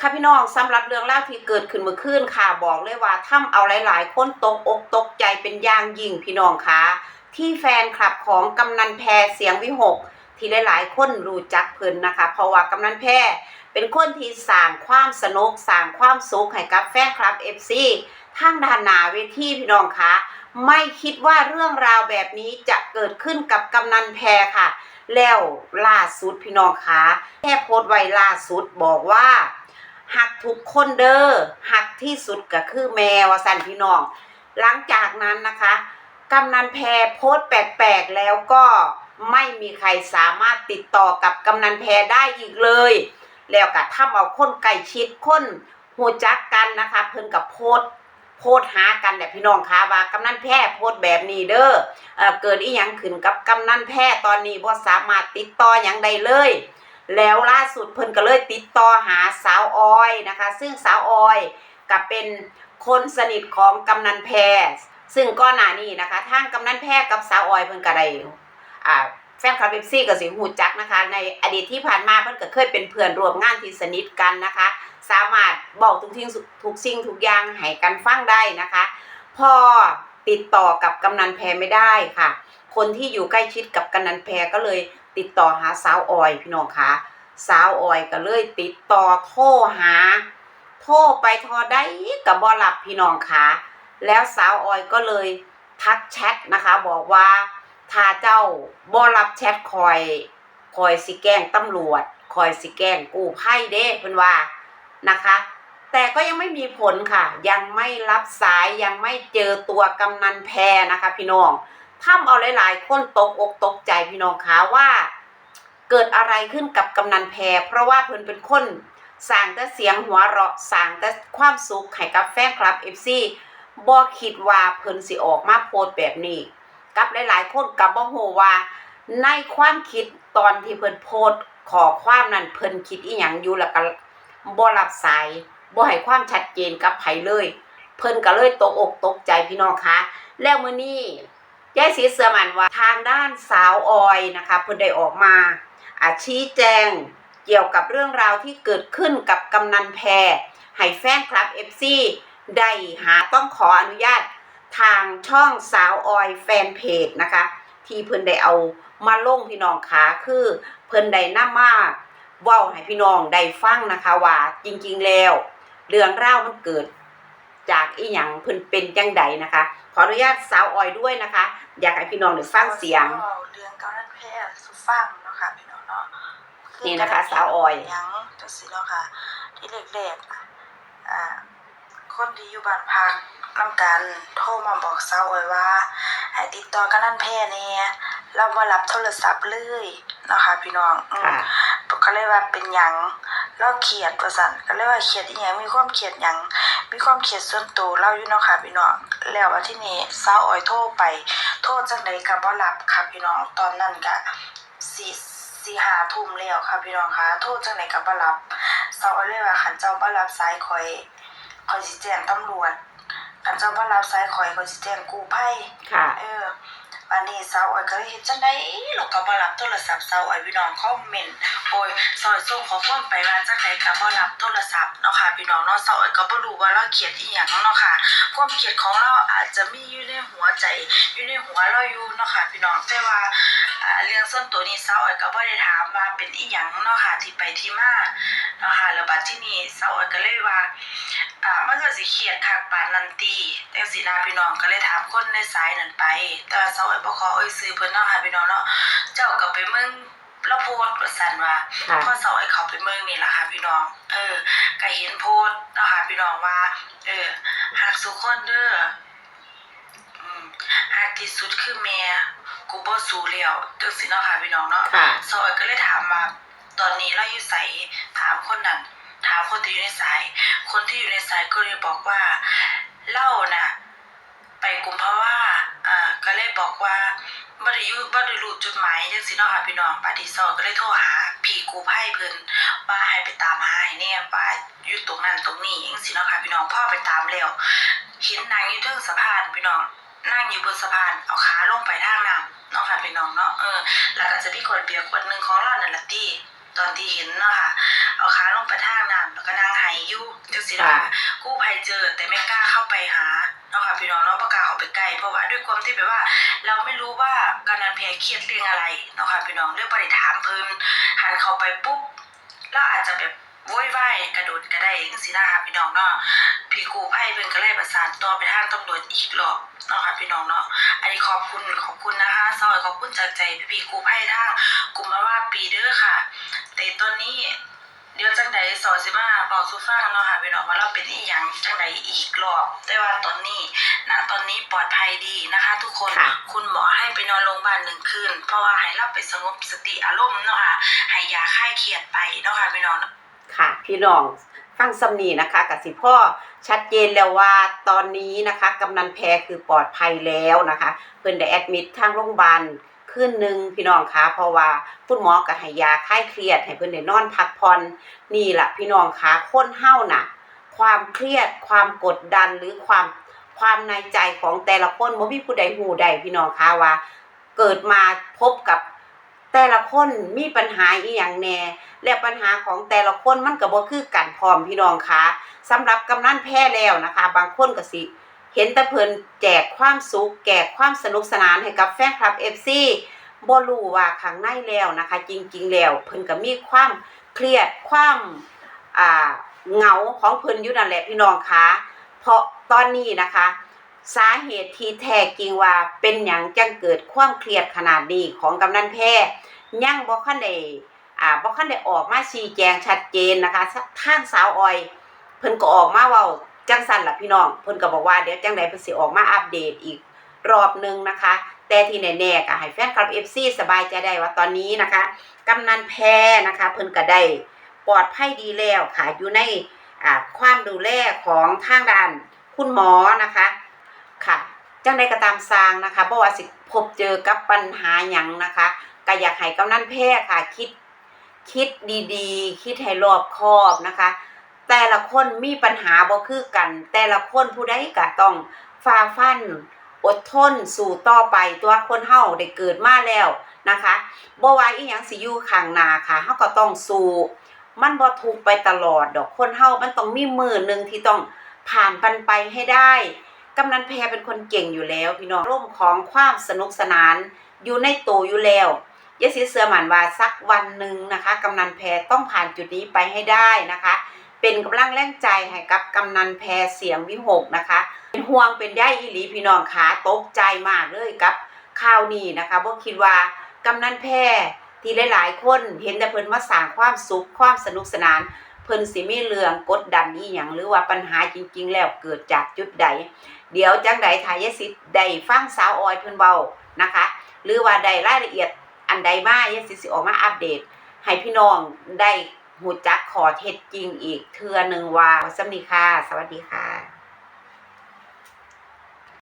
ค่ะพี่น้องสำหรับเรื่องเล่าวที่เกิดขึ้นเมื่อคืนค่ะบอกเลยว่าทำเอาหลาย ๆ คนตกอกตกใจเป็นอย่างยิ่งพี่น้องค่ะที่แฟนคลับของกำนันแพรเสียงวิหก ที่หลาย ๆ คนรู้จักเพิ่นนะคะ เพราะว่ากำนันแพรเป็นคนที่สร้างความสนุกสร้างความสุขให้กับแฟนคลับ FC ทางด้านหนาเวทีพี่น้องคะไม่คิดว่าเรื่องราวแบบนี้จะเกิดขึ้นกับกำนันแพรค่ะ แล้วล่าสุดพี่น้องคะแค่โพสต์ไว้ล่าสุดบอกว่า หักทุกคนเด้อหักที่สุดก็คือแมวสันพี่น้อง หลังจากนั้นนะคะกำนันแพรโพสแปลกๆแล้วก็ไม่มีใครสามารถติดต่อกับกำนันแพรได้อีกเลย แล้วก็ทำเอาคนใกล้ชิดคนหูจักกันนะคะ เพิ่นกับโพสโพสหากันแต่พี่น้องคะว่ากำนันแพรโพสแบบนี้เด้อเออเกิดอีหยังขึ้นกับกำนันแพรตอนนี้บ่สามารถติดต่อหยังได้เลย แล้วล่าสุดเพิ่นก็เลยติดต่อหาสาวออยนะคะ ซึ่งสาวออยก็เป็นคนสนิทของกำนันแพรซึ่งก่อนหน้านี้นะคะทางกำนันแพรกับสาวออยเพิ่นก็ได้อ่าแฟนคลับเอฟซีก็สิหูจักนะคะ ในอดีตที่ผ่านมาเพิ่นก็เคยเป็นเพื่อนร่วมงานที่สนิทกันนะคะ สามารถบอกทุกทิ้งทุกสิ่งทุกอย่างให้กันฟังได้นะคะ พอติดต่อกับกำนันแพรไม่ได้ค่ะ คนที่อยู่ใกล้ชิดกับกำนันแพรก็เลย ติดต่อหาสาวออยพี่น้องคะสาวออยก็เลยติดต่อโทรหา โทรไปทรได้กับบอรับพี่น้องคะแล้วสาวออยก็เลยทักแชทนะคะ บอกว่าถ้าเจ้าบอรับแชทคอยคอยสิแกล้งตำรวจคอยสิแกล้งกู้ภัยเด้เพิ่นว่านะคะ แต่ก็ยังไม่มีผลค่ะ ยังไม่รับสายยังไม่เจอตัวกำนันแพรนะคะ พี่น้อง ทำเอาหลายๆ คนตกอกตกใจพี่น้องคะว่าเกิดอะไรขึ้นกับกำนันแพร เพราะว่าเพิ่นเป็นคนสร้างแต่เสียงหัวเราะสร้างแต่ความสุขให้กับแฟนคลับ FC บ่คิดว่าเพิ่นสิออกมาโพสแบบนี้ กับหลายๆ คนกับบ่ฮู้ว่า ในความคิดตอนที่เพิ่นโพสขอความนั้นเพิ่นคิดอีหยังอยู่แล้วก็บ่รับสายบ่ให้ความชัดเจนกับไผเลย เพิ่นก็เลยตกอกตกใจพี่น้องคะแล้วมื้อนี้ ยายศรีเสือมันว่าทางด้านสาวออยนะคะเพิ่นได้ออกมาอาชี้แจงเกี่ยวกับเรื่องราวที่เกิดขึ้นกับกำนันแพรให้แฟนคลับ FC ได้หาต้องขออนุญาตทางช่องสาวออยแฟนเพจนะคะ ที่เพิ่นได้เอามาลงพี่น้องคะคือเพิ่นได้นำมาเว้าให้พี่น้องได้ฟังนะคะว่าจริงๆแล้ว เรื่องราวมันเกิด จากอีหยังเพิ่นเป็นจังใดนะคะ ขออนุญาตสาวออยด้วยนะคะ อยากให้พี่น้องได้ฟังเสียง เรื่องกำนันแพทย์สุฟังเนาะค่ะพี่น้องเนาะนี่นะคะสาวออยหยังจังซี่เนาะค่ะ ที่แรกๆอะอ่าคนที่อยู่บ้านพักนำกันโทรมาบอกสาวออยว่าให้ติดต่อกำนันแพทย์แหน่เราบ่รับโทรศัพท์เลยเนาะค่ะพี่น้องอืมค่ะก็เลยว่าเป็นหยัง เราเครียดว่าซั่นก็เลยว่าเครียดอีหยังมีความเครียดหยังมีความเครียดส่วนตัวเราอยู่เนาะค่ะพี่น้องแล้วว่าที่นี่สาวออยโทรไป โทรจังไดก็บ่รับค่ะพี่น้องตอนนั้นก็สี่สี่ห้าทุ่มแล้วค่ะพี่น้องคะโทรจังไดก็บ่รับสาวออยเลยว่าคันเจ้าบ่รับสายข่อยข่อยสิแจ้งตำรวจคันเจ้าบ่รับสายข่อยข่อยสิแจ้งกู้ภัยค่ะ เออ วันนี้สาวอ้อยก็เลยเฮ็ดจังได๋ลูกก็บ่รับโทรศัพท์สาวอ้อยพี่น้องคอมเมนต์โอ้ยซอยส่งข้อความไปว่าจังไดก็บ่รับโทรศัพท์เนาะค่ะพี่น้องเนาะสาวอ้อยก็บ่รู้ว่าเราเขียนอีหยังเนาะค่ะ ความเครียดของเราอาจจะมีอยู่ในหัวใจอยู่ในหัวเราอยู่เนาะค่ะพี่น้องแต่ว่าอ่าเรื่องส่วนตัวนี้สาวอ้อยก็บ่ได้ถามว่าเป็นอีหยังเนาะค่ะที่ไปที่มาเนาะค่ะแล้วบัดที่นี้สาวอ้อยก็เลยว่า อ่ามันก็สิเครียดคักปานนันตีจังซี่นะพี่น้องก็เลยถามคนในสายนั้นไป แต่ว่าเสาไอ้บ่ขอเอ่ยซื้อเพิ่นเนาะค่ะพี่น้องเนาะเจ้าก็ไปเมืองแล้วโพสต์ว่าซั่นว่าค่ะพอเสาไอ้เขาไปเมืองนี่ล่ะค่ะพี่น้อง เออก็เห็นโพสต์เนาะค่ะพี่น้องว่า เออฮักสุคนเด้ออืมฮักที่สุดคือแม่กูบ่สู้แล้วจังซี่เนาะค่ะพี่น้องเนาะค่ะซอยก็เลยถามว่าตอนนี้เราอยู่ใส่ถามคนนั้น ถามคนที่อยู่ในสาย คนที่อยู่ในสายก็เลยบอกว่าเล่าน่ะ ไปกลุ่มภาะวะอ่าก็เลยบอกว่าบ่ได้อยู่บ่ได้รู้จุดหมายจังซี่เนาะค่ะพี่น้องปาฏิซอก็เลยโทรหาพี่กู้ภัยเพิ่นว่าให้ไปตามหาให้แน่ว่าอยู่ตรงนั้นตรงนี้จังซี่เนาะค่ะพี่น้องพ่อไปตามแล้วเห็นนางอยู่เทิงสะพานพี่น้องนั่งอยู่บนสะพานเอาขาลงไปทางน้ำเนาะค่ะพี่น้องเนาะเออแล้วก็จะมีขวดเบียร์ขวดหนึ่งของเรานั่นแหละที่ตอนที่ เห็นเนาะค่ะ เอาขาลงไปทางน้ำแล้วก็นั่งหให้อยู่จังซี่นะคะกู้ภัยเจอแต่ไม่กล้าเข้าไปหาเนาะค่ะพี่น้องเนาะบ่กล้าเข้าไปใกล้เพราะว่าด้วยความที่แบบว่า เราไม่รู้ว่ากำนันแพรเครียดเรื่องอะไรเนาะค่ะพี่น้องเรื่องบ่ได้ถามเพิ่นหันเข้าไปปุ๊บเราอาจจะแบบโวยวายกระโดดก็ได้จังซี่นะคะพี่น้องเนาะพี่กู้ภัยเพิ่นก็เลยประสานตัวไปทางตำรวจอีกรอบ เนาะค่ะพี่น้องเนาะ อันนี้ขอบคุณขอบคุณนะคะซอยขอบคุณจากใจพี่พี่ๆกู้ภัยทางกลุ่มมาว่าปีเด้อค่ะ แต่ตอนนี้เดี๋ยวจังใดสอนสิมาบอกสู่ฟังเนาะค่ะพี่น้องว่าเราเป็นอีหยังจังใดอีกรอบแต่ว่าตอนนี้ณตอนนี้ปลอดภัยดีนะคะ ทุกคนค่ะ คุณหมอให้ไปนอนโรงพยาบาลหนึ่งคืนเพราะว่าให้เราไปสงบสติอารมณ์เนาะค่ะให้ยาคลายเครียดไปเนาะค่ะพี่น้องค่ะ พี่น้อง ฟังสำนีนะคะกับสิพ่อชัดเจนแล้วว่าตอนนี้นะคะกำนันแพรคือปลอดภัยแล้วนะคะเพิ่นได้แอดมิดทางโรงพยาบาลคืนหนึ่งพี่น้องคะเพราะว่าคุณหมอก็ให้ยาคลายเครียดให้เพิ่นได้นอนพักผ่อนนี่แหละพี่น้องคะคนเฮาน่ะ ความเครียดความกดดันหรือความความในใจของแต่ละคนบ่มีผู้ใดฮู้ใดพี่น้องคะว่า เกิดมาพบกับ แต่ละคนมีปัญหาอีหยังแน่และปัญหาของแต่ละคนมันก็บ่คือกันพร้อมพี่น้องคะสำหรับกำนันแพ้แล้วนะคะ บางคนก็สิเห็นแต่เพิ่นแจกความสุขแจกความสนุกสนานให้กับแฟนคลับ FC บ่รู้ว่าข้างในแล้วนะคะ จริง ๆ แล้วเพิ่นก็มีความเครียดความอ่าเหงาของเพิ่นอยู่นั่นแหละพี่น้องคะเพราะตอนนี้นะคะ สาเหตุที่แท้จริงว่าเป็นหยังจังเกิดความเครียดขนาดนี้ของกำนันแพ้ยังบ่คันได้อ่าบ่คันได้ออกมาชี้แจงชัดเจนนะคะทางสาวออย เพิ่นก็ออกมาเว้าจังสั่นล่ะพี่น้องเพิ่นก็บอกว่าเดี๋ยวจังไดเพิ่นสิออกมาอัปเดตอีกรอบหนึงนะคะ แต่ที่แน่ๆก็ให้แฟนคลับ FC สบายใจได้ว่าตอนนี้นะคะกำนันแพรนะคะเพิ่นก็ได้ปลอดภัยดีแล้วค่ะอยู่ในความดูแลของทางด้านคุณหมอนะคะ จังใดก็ตามสร้างนะคะเพราะว่าสิพบเจอกับปัญหาหยังนะคะก็อยากให้กำนันแพทย์ค่ะคิดคิดดีๆ คิดให้รอบคอบนะคะ แต่ละคนมีปัญหาบ่คือกัน แต่ละคนผู้ใดก็ต้องฝ่าฟันอดทนสู่ต่อไปตัวคนเฮาได้เกิดมาแล้วนะคะบ่ว่าอีหยังสิอยู่ข้างหน้าค่ะเฮาก็ต้องสู้มันบ่ทุกไปตลอดดอกคนเฮามันต้องมีมือหนึ่งที่ต้องผ่านปันไปให้ได้ กำนันแพรเป็นคนเก่งอยู่แล้วพี่น้องร่มของความสนุกสนานอยู่ในตัวอยู่แล้วยาสิเสือหมันว่าสักวันหนึ่งนะคะกำนันแพรต้องผ่านจุดนี้ไปให้ได้นะคะ เป็นกำลังแรงใจให้กับกำนันแพรเสียงวิหกนะคะ เป็นห่วงเป็นได้อีหลีพี่น้องขาตกใจมากเลยกับข่าวนี้นะคะเพราคิดว่ากำนันแพรที่หลายๆ คนเห็นแต่เพิ่นมาสร้างความสุขความสนุกสนาน เพิ่นสิมีเรื่องกดดันอีหยังหรือว่าปัญหาจริง ๆ แล้วเกิดจากจุดใด เดี๋ยวจังใดทายสิทธิ์ได้ฟังสาวออยเพิ่นเบานะคะ หรือว่าใดรายละเอียดอันใดมายสิทธิ์สิออกมาอัปเดต ให้พี่น้องได้หูจักขอเท็จจริงอีกเทื่อหนึ่งว่าสวัสดีค่ะ สวัสดีค่ะ